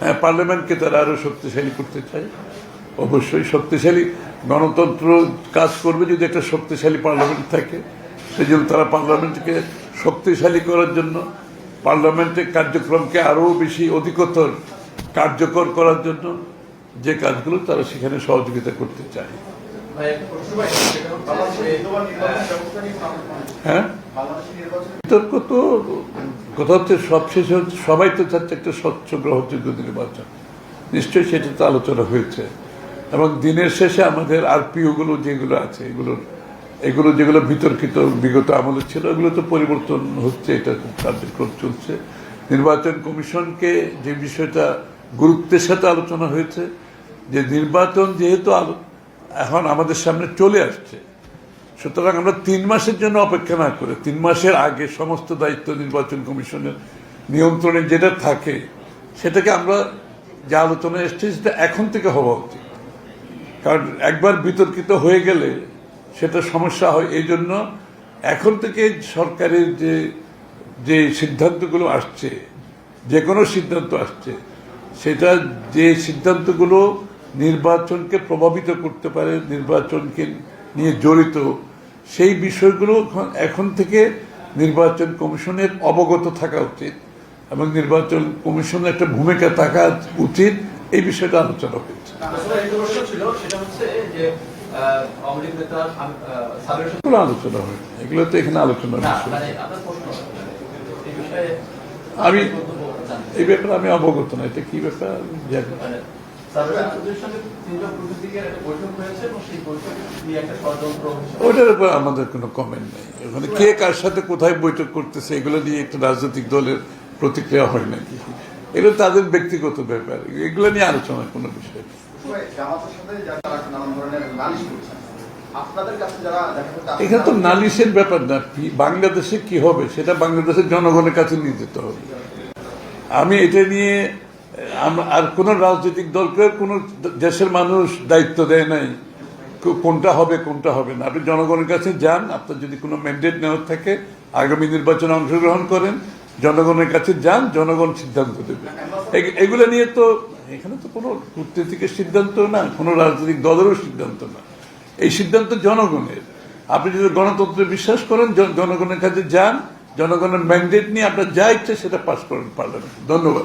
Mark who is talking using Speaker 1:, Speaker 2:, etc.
Speaker 1: হ্যাঁ পার্লামেন্টকে তারা আরও শক্তিশালী করতে চায়। অবশ্যই শক্তিশালী। গণতন্ত্র কাজ করবে যদি একটা শক্তিশালী পার্লামেন্ট থাকে। সেই জন্য তারা পার্লামেন্টকে শক্তিশালী করার জন্য পার্লামেন্টের কার্যক্রমকে আরও বেশি অধিকতর কার্যকর করার জন্য যে কাজগুলো তারা সেখানে সহযোগিতা করতে চায়। হ্যাঁ? বিতর্ক তো কথা হচ্ছে সবশেষে হচ্ছে সবাই তো চাচ্ছে একটা স্বচ্ছ, গ্রহণযোগ্য নির্বাচন। নিশ্চয়ই সেটা তো আলোচনা হয়েছে। এবং দিনের শেষে আমাদের আরপিও গুলো যেগুলো আছে, এগুলো এগুলো যেগুলো বিতর্কিত, বিগত আমলে ছিল, এগুলো তো পরিবর্তন হচ্ছে, এটা কার্যক্রম চলছে। নির্বাচন কমিশনকে যে বিষয়টা গুরুত্বের সাথে আলোচনা হয়েছে, যে নির্বাচন যেহেতু এখন আমাদের সামনে চলে আসছে সুতরাং আমরা তিন মাসের জন্য অপেক্ষা না করে তিন মাসের আগে সমস্ত দায়িত্ব নির্বাচন কমিশনের নিয়ন্ত্রণে যেটা থাকে, সেটাকে আমরা যে আলোচনা এসছে সেটা এখন থেকে হওয়া উচিত। কারণ একবার বিতর্কিত হয়ে গেলে সেটা সমস্যা হয়। এই জন্য এখন থেকে সরকারের যে যে সিদ্ধান্তগুলো আসছে, যে কোনো সিদ্ধান্ত আসছে, সেটা যে সিদ্ধান্তগুলো নির্বাচনকে প্রভাবিত করতে পারে, নির্বাচনকে নিয়ে জড়িত সেই বিষয়গুলো এখন- থেকে নির্বাচন কমিশনের অবগত থাকা উচিত এবং নির্বাচন কমিশনের একটা ভূমিকা থাকা উচিত। এই বিষয়টা আলোচনা হয়েছে। আলোচনা হয়েছে। এগুলো তো এখানে আলোচনার
Speaker 2: না,
Speaker 1: বিষয়
Speaker 2: মানে
Speaker 1: আমি এই ব্যাপারে আমি অবগত না এটা কি ব্যাপার? ওটার উপর আমাদের কোনো কমেন্ট নেই। ওখানে কে কার সাথে কোথায় বৈঠক করতেছে এগুলো নিয়ে একটা রাজনৈতিক দলের প্রতিক্রিয়া হয় নাকি? এগুলো তাদের ব্যক্তিগত ব্যাপার। এগুলো নিয়ে আলোচনার কোনো বিষয় এখানে তো নালিশের ব্যাপার না। বাংলাদেশে কি হবে সেটা বাংলাদেশের জনগণের কাছে নিয়ে যেতে হবে। আমি এটা নিয়ে আর কোন রাজনৈতিক দলকে কোন দেশের মানুষ দায়িত্ব দেয় নাই। কোনটা হবে কোনটা হবে না। আপনি জনগণের কাছে যান, আপনার যদি কোনো ম্যান্ডেট নেওয়ার থাকে, আগামী নির্বাচনে অংশগ্রহণ করেন, জনগণের কাছে যান, জনগণ সিদ্ধান্ত দেবে। এগুলো নিয়ে তো এখানে তো কোনো কূটনীতিকের সিদ্ধান্ত না, কোনো রাজনৈতিক দলেরও সিদ্ধান্ত না। এই সিদ্ধান্ত জনগণের। আপনি যদি গণতন্ত্রে বিশ্বাস করেন জনগণের কাছে যান, জনগণের ম্যান্ডেট নিয়ে আপনার যা ইচ্ছে সেটা পাস করেন পার্লামেন্ট। ধন্যবাদ।